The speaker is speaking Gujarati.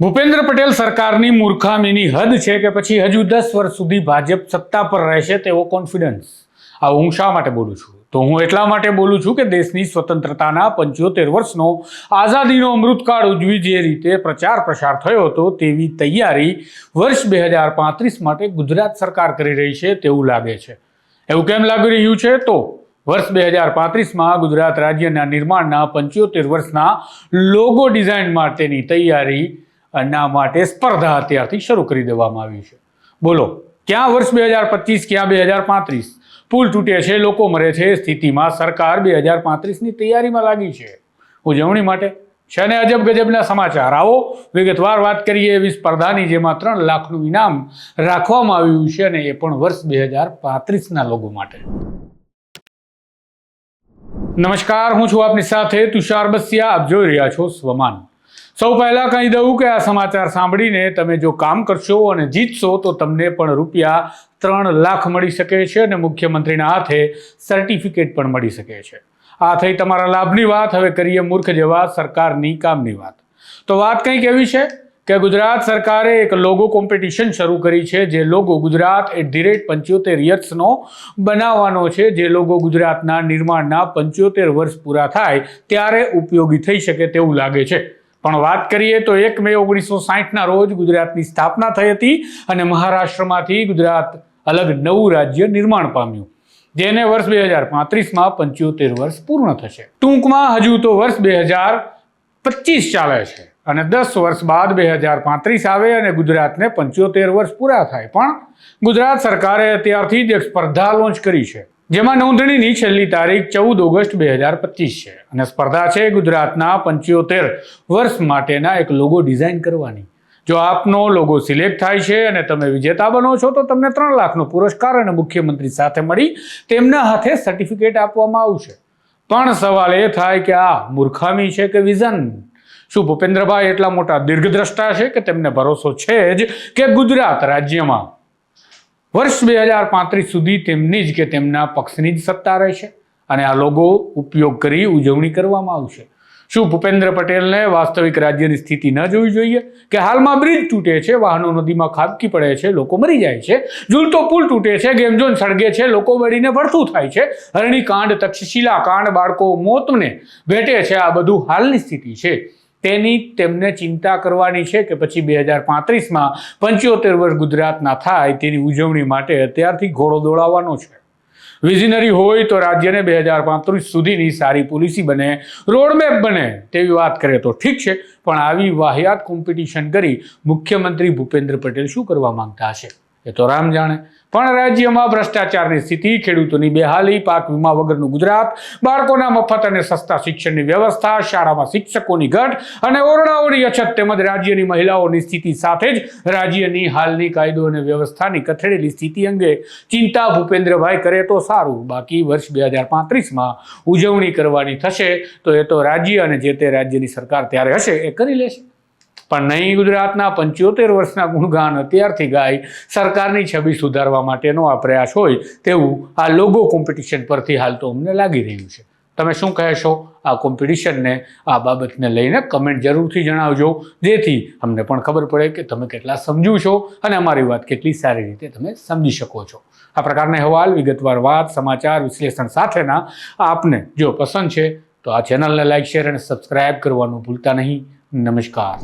ભૂપેન્દ્ર પટેલ સરકારની મૂર્ખામીની હદ છે કે પછી હજુ દસ વર્ષ સુધી ભાજપ સત્તા પર રહેશે તેવો કોન્ફિડન્સ આ હું શા માટે બોલું છું? તો હું એટલા માટે બોલું છું કે દેશની સ્વતંત્રતાના પંચોતેર વર્ષનો આઝાદીનો અમૃતકાળ ઉજવી જે રીતે પ્રચાર પ્રસાર થયો હતો તેવી તૈયારી વર્ષ બે હજાર પાંત્રીસ માટે ગુજરાત સરકાર કરી રહી છે તેવું લાગે છે. એવું કેમ લાગી રહ્યું છે? તો વર્ષ બે હજાર પાંત્રીસમાં ગુજરાત રાજ્યના નિર્માણના પંચોતેર વર્ષના લોગો ડિઝાઇન માટેની તૈયારી ના માટે સ્પર્ધા અત્યારથી શરૂ કરી દેવામાં આવી છે. બોલો, ક્યાં વર્ષ બે હજાર પચીસ, ક્યાં બે હજાર પાંત્રીસ? પુલ તૂટે છે, લોકો મરે છે, સ્થિતિમાં સરકાર બે હજાર પાંત્રીસની તૈયારીમાં લાગી છે. ઉજવણી માટે છે ને અજબ ગજબના સમાચાર. આવો, વિગતવાર વાત કરીએ એવી સ્પર્ધાની જેમાં ત્રણ લાખનું ઇનામ રાખવામાં આવ્યું છે અને એ પણ વર્ષ બે હજાર પાંત્રીસના લોકો માટે. નમસ્કાર, હું છું આપની સાથે તુષાર બસિયા. આપ જોઈ રહ્યા છો સ્વમાન. સૌ પહેલા કહી દઉં કે આ સમાચાર સાંભળીને તમે જો કામ કરશો અને જીતશો, તો તમને પણ રૂપિયા ત્રણ લાખ મળી શકે છે અને મુખ્યમંત્રીના હાથે સર્ટિફિકેટ પણ મળી શકે છે. આ થઈ તમારા લાભની વાત, હવે કરીએ મૂર્ખ જેવા સરકારની કામની વાત. તો વાત કંઈક એવી છે કે ગુજરાત સરકારે એક લોગો કોમ્પિટિશન શરૂ કરી છે, જે logo Gujarat at the rate પંચોતેર યર્સનો બનાવવાનો છે. જે લોગો ગુજરાતના નિર્માણના પંચોતેર વર્ષ પૂરા થાય, ત્યારે ઉપયોગી થઈ શકે તેવું લાગે છે. પણ વાત કરીએ તો એક મે ઓગણીસો સાહીઠના રોજ ગુજરાતની સ્થાપના થઈ હતી અને મહારાષ્ટ્રમાંથી ગુજરાત અલગ નવું રાજ્ય નિર્માણ પામ્યું. જેને વર્ષ બે હજાર પાંત્રીસમાં પંચોતેર વર્ષ પૂર્ણ થશે. ટૂંકમાં હજુ તો વર્ષ બે હજાર પચીસ ચાલે છે અને દસ વર્ષ બાદ બે હજાર પાંત્રીસ આવે અને ગુજરાતને પંચોતેર વર્ષ પૂરા થાય. પણ ગુજરાત સરકારે અત્યારથી જ એક સ્પર્ધા લોન્ચ કરી છે. જેમાં નોંધણીની છેલ્લી તારીખ ચૌદ ઓગસ્ટ બે હજાર પચીસ છે. અને સ્પર્ધા છે ગુજરાતના પંચોતેર વર્ષ માટેના એક લોગો ડિઝાઇન કરવાની. જો આપનો લોગો સિલેક્ટ થાય છે અને તમે વિજેતા બનો છો, તો તમને ત્રણ લાખનો પુરસ્કાર અને મુખ્યમંત્રી સાથે મળી તેમના હાથે સર્ટિફિકેટ આપવામાં આવશે. પણ સવાલ એ થાય કે આ મૂર્ખામી છે કે વિઝન? શું ભૂપેન્દ્રભાઈ એટલા મોટા દીર્ઘદ્રષ્ટા છે કે તેમને ભરોસો છે જ કે ગુજરાત રાજ્યમાં વર્ષ બે હજાર પાંત્રીસ સુધી તેમની જ કે તેમના પક્ષની જ સત્તા રહેશે અને આ લોગો ઉપયોગ કરી ઉજવણી કરવામાં આવશે. શું ભૂપેન્દ્ર પટેલને વાસ્તવિક રાજ્યની સ્થિતિ ન જોવી જોઈએ? કે હાલમાં બ્રિજ તૂટે છે, વાહનો નદીમાં ખાબકી પડે છે, લોકો મરી જાય છે? ઝૂલતો પુલ તૂટે છે ગેમઝોન સળગે છે, લોકો બળીને ભડથું થાય છે? હરણીકાંડ તક્ષશિલા કાંડ બાળકો મોતને ભેટે છે, આ બધું હાલની સ્થિતિ છે. તેની તેમને ચિંતા કરવાની છે કે પછી બે હજાર પાંત્રીસમાં પંચોતેર વર્ષ ગુજરાતના થાય તેની ઉજવણી માટે અત્યારથી ઘોડો દોડાવવાનો છે. વિઝનરી હોય તો રાજ્યને બે હજાર પાંત્રીસ સુધીની સારી પોલિસી બને રોડમેપ બને તેવી વાત કરે તો ઠીક છે, પણ આવી વાહિયાત કોમ્પિટિશન કરી મુખ્યમંત્રી ભૂપેન્દ્ર પટેલ શું કરવા માંગતા હશે? એ તો રામ જાણે. પણ રાજ્યમાં ભ્રષ્ટાચારની સ્થિતિ, ખેડૂતોની બેહાલી, પાક વીમા વગરનું ગુજરાત, બાળકોના મફત અને સસ્તા શિક્ષણની વ્યવસ્થા, શાળામાં શિક્ષકોની ઘટ અને ઓરડાઓની અછત તેમજ રાજ્યની મહિલાઓની સ્થિતિ સાથે જ રાજ્યની હાલની કાયદો અને વ્યવસ્થાની કથળેલી સ્થિતિ અંગે ચિંતા ભૂપેન્દ્રભાઈ કરે તો સારું. બાકી વર્ષ બે હજાર પાંત્રીસમાં ઉજવણી કરવાની થશે તો એ તો રાજ્ય અને જે તે રાજ્યની સરકાર ત્યારે હશે એ કરી લેશે. પણ નહીં, ગુજરાતના પંચોતેર વર્ષના ગુણગાન અત્યારથી ગાય સરકારની છબી સુધારવા માટેનો આ પ્રયાસ હોય તેવું આ લોગો કોમ્પિટિશન પરથી હાલ તો અમને લાગી રહ્યું છે. તમે શું કહેશો? આ કોમ્પિટિશનને આ બાબતને લઈને કમેન્ટ જરૂરથી જણાવજો, જેથી અમને પણ ખબર પડે કે તમે કેટલા સમજુ છો અને અમારી વાત કેટલી સારી રીતે તમે સમજી શકો છો. આ પ્રકારના અહેવાલ, વિગતવાર વાત, સમાચાર, વિશ્લેષણ સાથેના આપને જો પસંદ છે, તો આ ચેનલને લાઇક શેર અને સબસ્ક્રાઇબ કરવાનું ભૂલતા નહીં. નમસ્કાર.